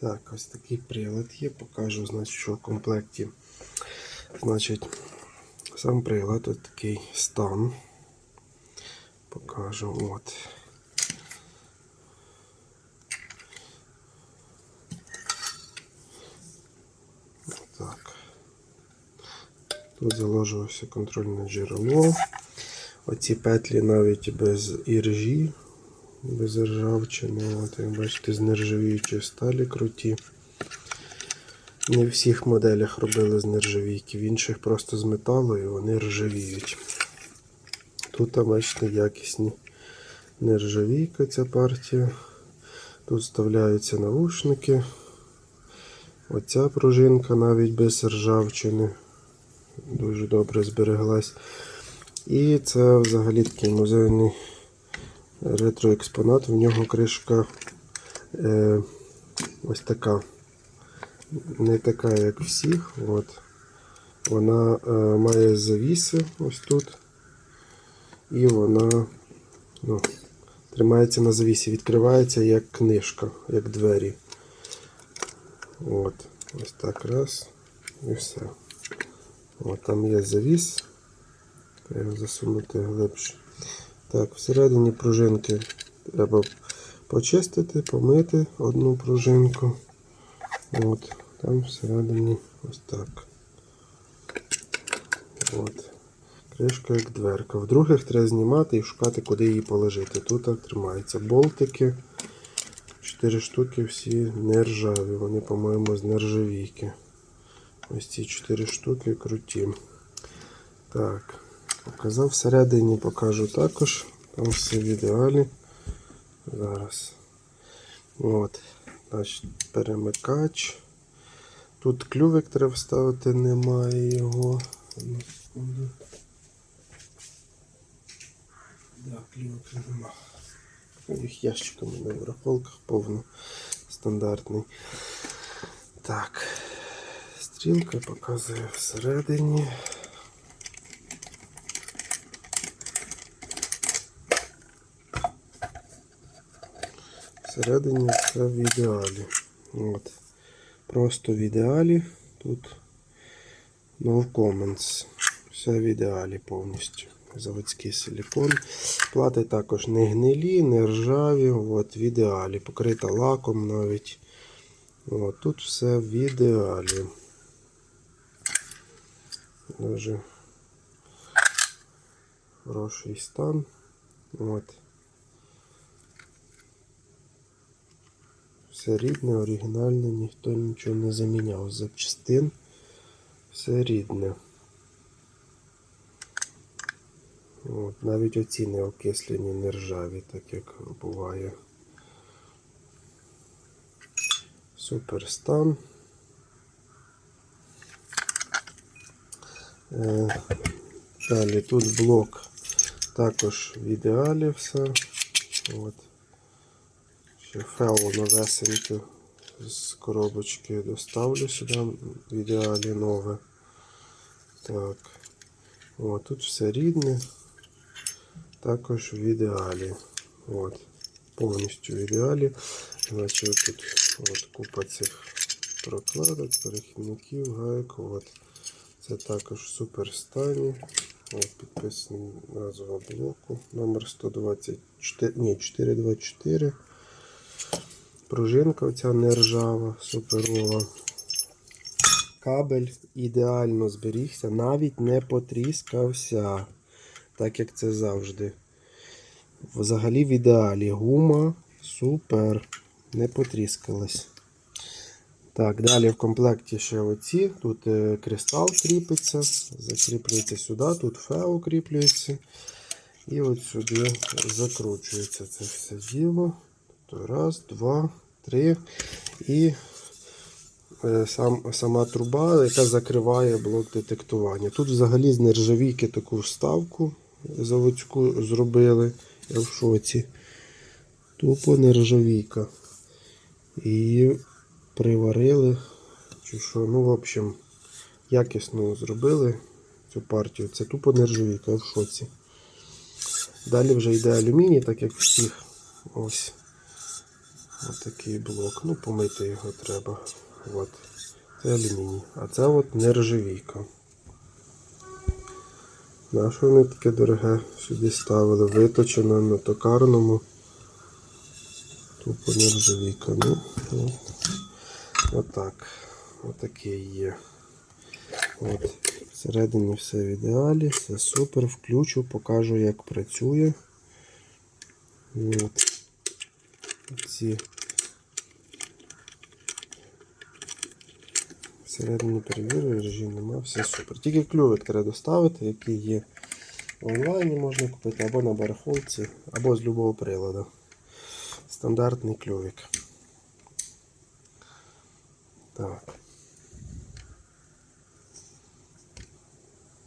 Так, ось такий прилад є. Покажу, значить, що в комплекті. Значить, сам прилад, ось такий стан. Покажу. От. Так. Тут заложилося контрольне джерело. Оці петлі навіть без іржі, без ржавчини. От, як бачите, з нержавіючої сталі круті. Не в всіх моделях робили з нержавійки, в інших просто з металу і вони ржавіють. Тут, бачите, якісні нержавійка ця партія. Тут вставляються наушники. Оця пружинка навіть без ржавчини. Дуже добре збереглась. І це взагалі такий музейний ретроекспонат. В нього кришка е, ось така. Не така, як всіх. От. Вона е, має завіси ось тут. І вона ну, тримається на завісі. Відкривається як книжка, як двері. От. Ось так раз. І все. От, там є завіс. Треба засунути глибше. Так, всередині пружинки треба почистити, помити одну пружинку. От, там всередині ось так. От. Кришка як дверка. В треба знімати і шукати, куди її положити. Тут так тримаються болтики. Чотири штуки всі нержаві. Вони, по-моєму, з нержавійки. Ось ці чотири штуки круті. Так, показав всередині, покажу також. Там все в ідеалі. Зараз. От. Значить, перемикач. Тут клювик треба вставити, немає його. Одну секунду. Да, клювика нема. Їх ящиками на врахолках повно стандартний. Так. Стрілка показує всередині. Всередині все в ідеалі. От. Просто в ідеалі. Тут no comments. Все в ідеалі повністю. Заводський силікон. Плати також не гнилі, не ржаві. От, в ідеалі. Покрита лаком навіть. От, тут все в ідеалі. Дуже хороший стан. От. Все рідне, оригінальне, ніхто нічого не заміняв запчастин. Все рідне. От, навіть оці не окислені, не ржаві, так як буває. Супер стан. Е, Далі тут блок також в ідеалі все. От. Ще фео новесеньке з коробочки доставлю сюди в ідеалі нове. Так. О, тут все рідне. Також в ідеалі. От. Повністю в ідеалі. Значить тут от купа цих прокладок, перехідників, гайок. От. Це також в супер стані. От підписана назва блоку. Номер 124, ні, 424. Пружинка оця не ржава, суперова. Кабель ідеально зберігся, навіть не потріскався. Так як це завжди. Взагалі в ідеалі. Гума супер. Не потріскалась. Так, далі в комплекті ще оці. Тут е, кристал кріпиться, закріплюється сюди, тут фео кріплюється. І от сюди закручується це все діло. То раз, два, три. І е, сам, сама труба, яка закриває блок детектування. Тут взагалі з нержавійки таку вставку заводську зробили. Я в шоці. Тупо нержавійка. І приварили. Чи що, ну, в общем, якісно зробили цю партію. Це тупо нержавійка, я в шоці. Далі вже йде алюміній, так як всіх. Ось. Отакий блок. Ну, помити його треба. От. Це алюміній. А це от нержавійка. На що вони таке дороге сюди ставили? Виточено на токарному. Тупо нержавійка. Ну, ну. Отак. Отакий є. От. Всередині все в ідеалі, все супер. Включу, покажу, як працює. От. Ці всередині перевірю, режим нема, все супер. Тільки клювик треба доставити, який є в онлайні можна купити або на барахолці, або з любого приладу. Стандартний клювик. Так.